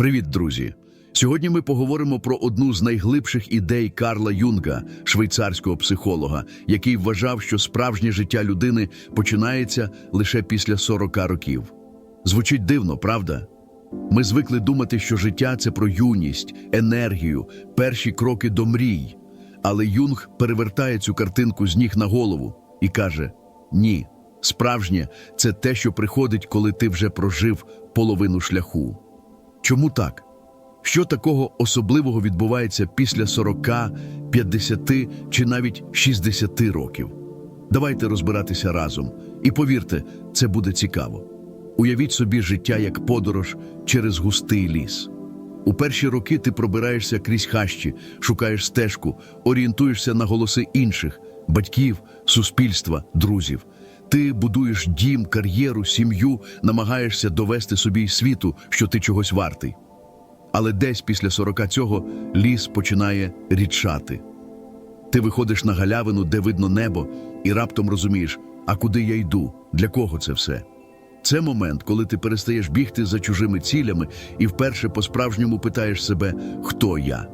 Привіт, друзі! Сьогодні ми поговоримо про одну з найглибших ідей Карла Юнга, швейцарського психолога, який вважав, що справжнє життя людини починається лише після 40 років. Звучить дивно, правда? Ми звикли думати, що життя це про юність, енергію, перші кроки до мрій. Але Юнг перевертає цю картинку з ніг на голову і каже: ні, справжнє це те, що приходить, коли ти вже прожив половину шляху. Чому так? Що такого особливого відбувається після 40, 50 чи навіть 60 років? Давайте розбиратися разом. І повірте, це буде цікаво. Уявіть собі життя як подорож через густий ліс. У перші роки ти пробираєшся крізь хащі, шукаєш стежку, орієнтуєшся на голоси інших батьків, суспільства, друзів. Ти будуєш дім, кар'єру, сім'ю, намагаєшся довести собі й світу, що ти чогось вартий. Але десь після сорока цього ліс починає рідшати. Ти виходиш на галявину, де видно небо, і раптом розумієш, а куди я йду, для кого це все. Це момент, коли ти перестаєш бігти за чужими цілями і вперше по-справжньому питаєш себе, хто я.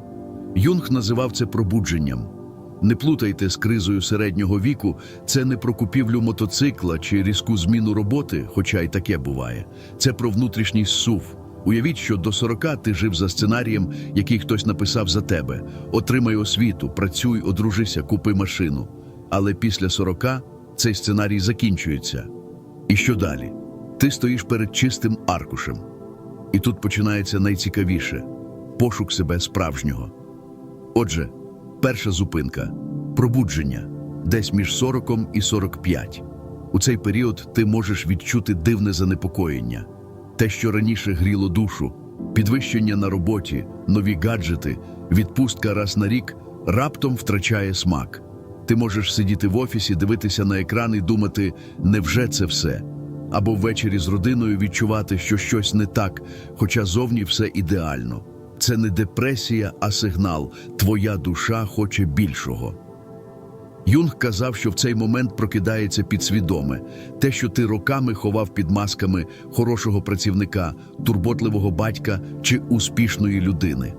Юнг називав це пробудженням. Не плутайте з кризою середнього віку, це не про купівлю мотоцикла чи різку зміну роботи, хоча й таке буває. Це про внутрішній сув. Уявіть, що до 40 ти жив за сценарієм, який хтось написав за тебе. Отримай освіту, працюй, одружися, купи машину. Але після 40 цей сценарій закінчується. І що далі? Ти стоїш перед чистим аркушем. І тут починається найцікавіше пошук себе справжнього. Отже, перша зупинка пробудження десь між 40 і 45. У цей період ти можеш відчути дивне занепокоєння, те, що раніше гріло душу, підвищення на роботі, нові гаджети, відпустка раз на рік раптом втрачає смак. Ти можеш сидіти в офісі, дивитися на екран і думати, невже це все? Або ввечері з родиною відчувати, що щось не так, хоча зовні все ідеально. Це не депресія, а сигнал. Твоя душа хоче більшого. Юнг казав, що в цей момент прокидається підсвідоме те, що ти роками ховав під масками хорошого працівника, турботливого батька чи успішної людини.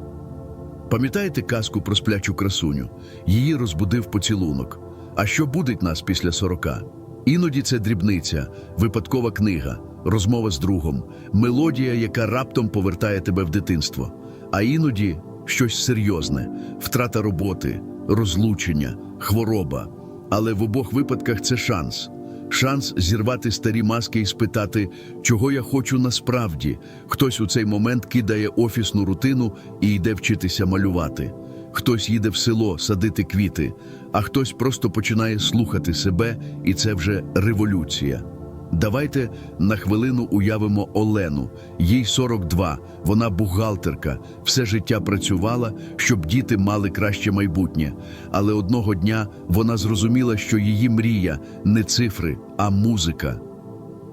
Пам'ятаєте казку про сплячу красуню? Її розбудив поцілунок. А що будить нас після сорока? Іноді це дрібниця, випадкова книга, розмова з другом, мелодія, яка раптом повертає тебе в дитинство. А іноді щось серйозне, втрата роботи, розлучення, хвороба. Але в обох випадках це шанс. Шанс зірвати старі маски і спитати, чого я хочу насправді. Хтось у цей момент кидає офісну рутину і йде вчитися малювати. Хтось їде в село садити квіти, а хтось просто починає слухати себе, і це вже революція. Давайте на хвилину уявимо Олену. Їй 42, вона бухгалтерка, все життя працювала, щоб діти мали краще майбутнє. Але одного дня вона зрозуміла, що її мрія не цифри, а музика.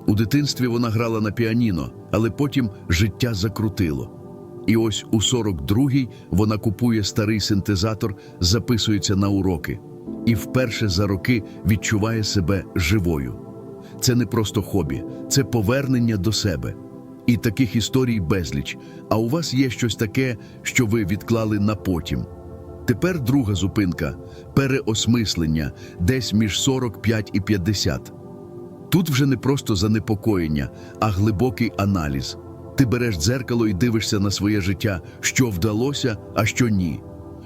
У дитинстві вона грала на піаніно, але потім життя закрутило. І ось у 42-й вона купує старий синтезатор, записується на уроки. І вперше за роки відчуває себе живою. Це не просто хобі, це повернення до себе. І таких історій безліч. А у вас є щось таке, що ви відклали на потім. Тепер друга зупинка переосмислення десь між 45 і 50. Тут вже не просто занепокоєння, а глибокий аналіз. Ти береш дзеркало і дивишся на своє життя, що вдалося, а що ні.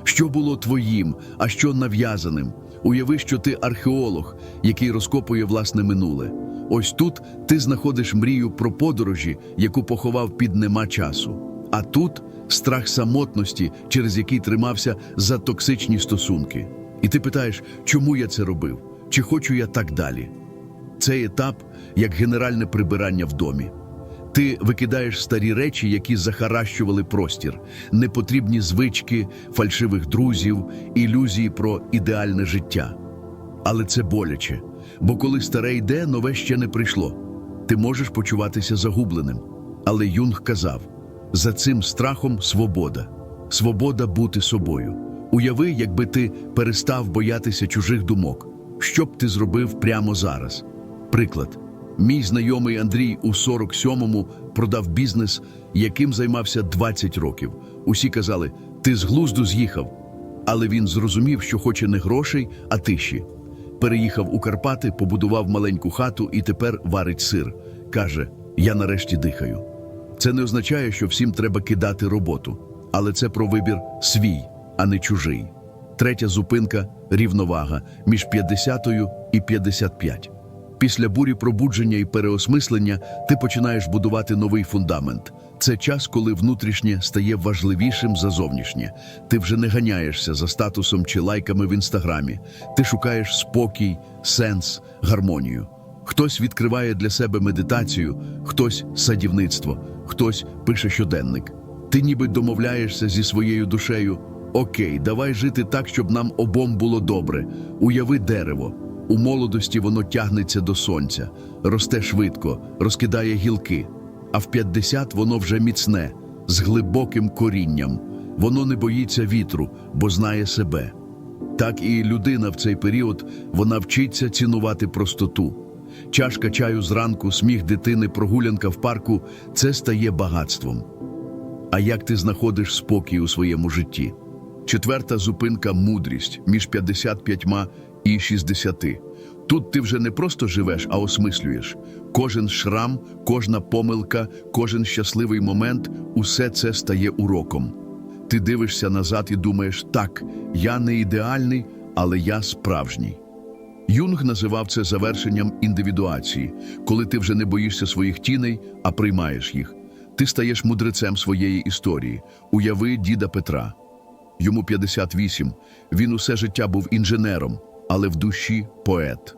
Що було твоїм, а що нав'язаним. Уяви, що ти археолог, який розкопує власне минуле. Ось тут ти знаходиш мрію про подорожі, яку поховав під нема часу. А тут страх самотності, через який тримався за токсичні стосунки. І ти питаєш, чому я це робив? Чи хочу я так далі? Цей етап як генеральне прибирання в домі. Ти викидаєш старі речі, які захаращували простір, непотрібні звички, фальшивих друзів, ілюзії про ідеальне життя. Але це боляче, бо коли старе йде, нове ще не прийшло. Ти можеш почуватися загубленим. Але Юнг казав: за цим страхом свобода, свобода бути собою. Уяви, якби ти перестав боятися чужих думок. Що б ти зробив прямо зараз? Приклад. Мій знайомий Андрій у 47-му продав бізнес, яким займався 20 років. Усі казали, ти з глузду з'їхав. Але він зрозумів, що хоче не грошей, а тиші. Переїхав у Карпати, побудував маленьку хату і тепер варить сир. Каже: Я нарешті дихаю. Це не означає, що всім треба кидати роботу, але це про вибір свій, а не чужий. Третя зупинка рівновага між 50 і 55. Після бурі пробудження і переосмислення ти починаєш будувати новий фундамент. Це час, коли внутрішнє стає важливішим за зовнішнє. Ти вже не ганяєшся за статусом чи лайками в інстаграмі. Ти шукаєш спокій, сенс, гармонію. Хтось відкриває для себе медитацію, хтось садівництво, хтось пише щоденник. Ти ніби домовляєшся зі своєю душею. Окей, давай жити так, щоб нам обом було добре. Уяви дерево. У молодості воно тягнеться до сонця, росте швидко, розкидає гілки. А в 50 воно вже міцне, з глибоким корінням. Воно не боїться вітру, бо знає себе. Так і людина в цей період вона вчиться цінувати простоту. Чашка чаю зранку, сміх дитини, прогулянка в парку це стає багатством. А як ти знаходиш спокій у своєму житті? Четверта зупинка мудрість між 55 і 60. Тут ти вже не просто живеш, а осмислюєш. Кожен шрам, кожна помилка, кожен щасливий момент усе це стає уроком. Ти дивишся назад і думаєш, так, я не ідеальний, але я справжній. Юнг називав це завершенням індивідуації, коли ти вже не боїшся своїх тіней, а приймаєш їх. Ти стаєш мудрецем своєї історії. Уяви діда Петра. Йому 58. Він усе життя був інженером, але в душі поет.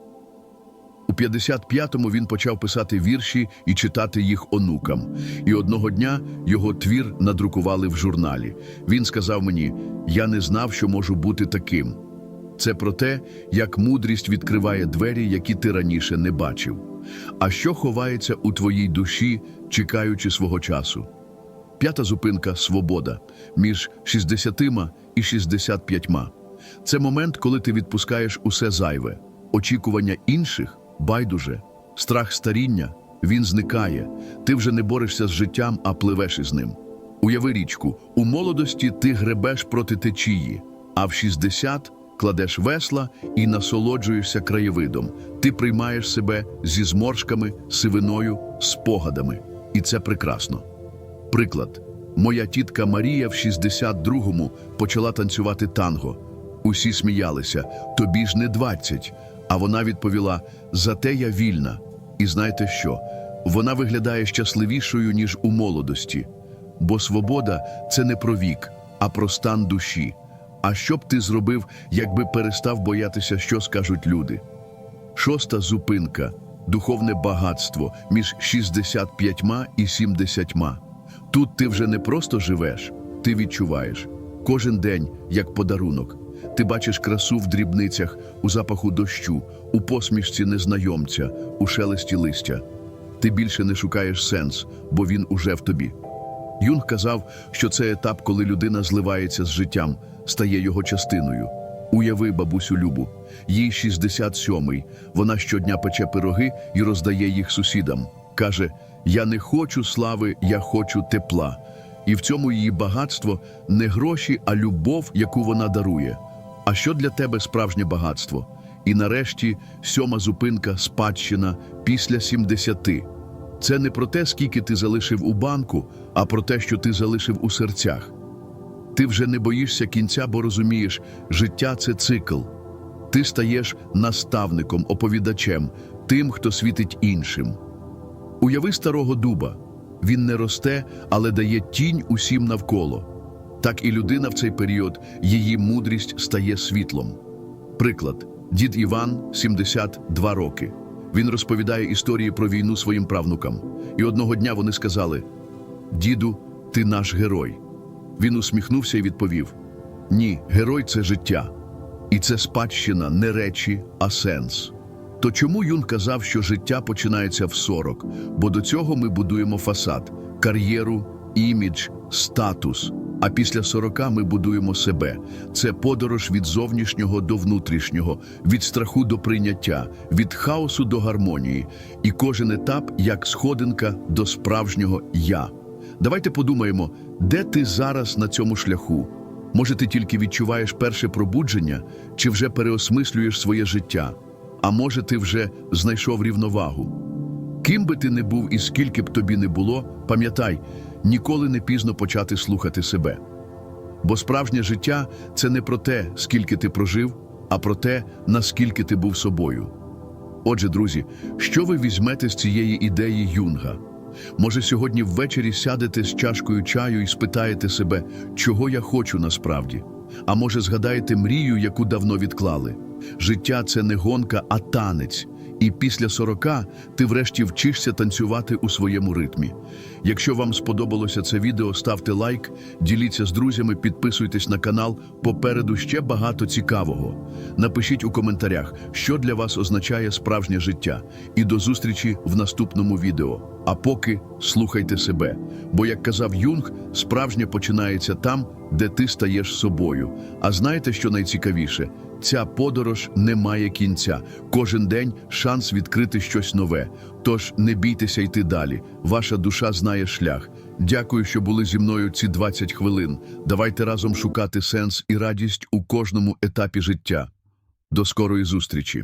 У 55-му він почав писати вірші і читати їх онукам. І одного дня його твір надрукували в журналі. Він сказав мені: Я не знав, що можу бути таким. Це про те, як мудрість відкриває двері, які ти раніше не бачив. А що ховається у твоїй душі, чекаючи свого часу? П'ята зупинка свобода між 60 і 65. Це момент, коли ти відпускаєш усе зайве, очікування інших байдуже, страх старіння він зникає. Ти вже не борешся з життям, а пливеш із ним. Уяви річку, у молодості ти гребеш проти течії, а в 60 кладеш весла і насолоджуєшся краєвидом. Ти приймаєш себе зі зморшками, сивиною, спогадами. І це прекрасно. Приклад. Моя тітка Марія в 62-му почала танцювати танго. Усі сміялися, тобі ж не 20. А вона відповіла: Зате я вільна. І знаєте що? Вона виглядає щасливішою, ніж у молодості. Бо свобода це не про вік, а про стан душі. А що б ти зробив, якби перестав боятися, що скажуть люди? Шоста зупинка духовне багатство між 65 і 70. Тут ти вже не просто живеш, ти відчуваєш кожен день як подарунок. Ти бачиш красу в дрібницях, у запаху дощу, у посмішці незнайомця, у шелесті листя. Ти більше не шукаєш сенс, бо він уже в тобі. Юнг казав, що це етап, коли людина зливається з життям, стає його частиною. Уяви бабусю Любу, їй 67-й, вона щодня пече пироги і роздає їх сусідам. Каже: Я не хочу слави, я хочу тепла. І в цьому її багатство не гроші, а любов, яку вона дарує. А що для тебе справжнє багатство? І нарешті сьома зупинка спадщина після 70. Це не про те, скільки ти залишив у банку, а про те, що ти залишив у серцях. Ти вже не боїшся кінця, бо розумієш, життя це цикл. Ти стаєш наставником, оповідачем, тим, хто світить іншим. Уяви старого дуба. Він не росте, але дає тінь усім навколо. Так і людина в цей період, її мудрість стає світлом. Приклад: дід Іван, 72 роки. Він розповідає історії про війну своїм правнукам. І одного дня вони сказали: Діду, ти наш герой. Він усміхнувся і відповів: Ні, герой це життя. І це спадщина не речі, а сенс. То чому Юн казав, що життя починається в 40? Бо до цього ми будуємо фасад, кар'єру, імідж, статус. А після 40 ми будуємо себе. Це подорож від зовнішнього до внутрішнього, від страху до прийняття, від хаосу до гармонії. І кожен етап як сходинка до справжнього я. Давайте подумаємо, де ти зараз на цьому шляху? Може, ти тільки відчуваєш перше пробудження, чи вже переосмислюєш своє життя? А може, ти вже знайшов рівновагу? Ким би ти не був і скільки б тобі не було, пам'ятай, ніколи не пізно почати слухати себе. Бо справжнє життя це не про те, скільки ти прожив, а про те, наскільки ти був собою. Отже, друзі, що ви візьмете з цієї ідеї Юнга? Може, сьогодні ввечері сядете з чашкою чаю і спитаєте себе, чого я хочу насправді? А може, згадаєте мрію, яку давно відклали? Життя це не гонка, а танець. І після 40 ти врешті вчишся танцювати у своєму ритмі. Якщо вам сподобалося це відео, ставте лайк, діліться з друзями, підписуйтесь на канал. Попереду ще багато цікавого. Напишіть у коментарях, що для вас означає справжнє життя. І до зустрічі в наступному відео. А поки слухайте себе. Бо, як казав Юнг, справжнє починається там, де ти стаєш собою. А знаєте, що найцікавіше? Ця подорож не має кінця. Кожен день шанс відкрити щось нове. Тож не бійтеся йти далі. Ваша душа знає шлях. Дякую, що були зі мною ці 20 хвилин. Давайте разом шукати сенс і радість у кожному етапі життя. До скорої зустрічі!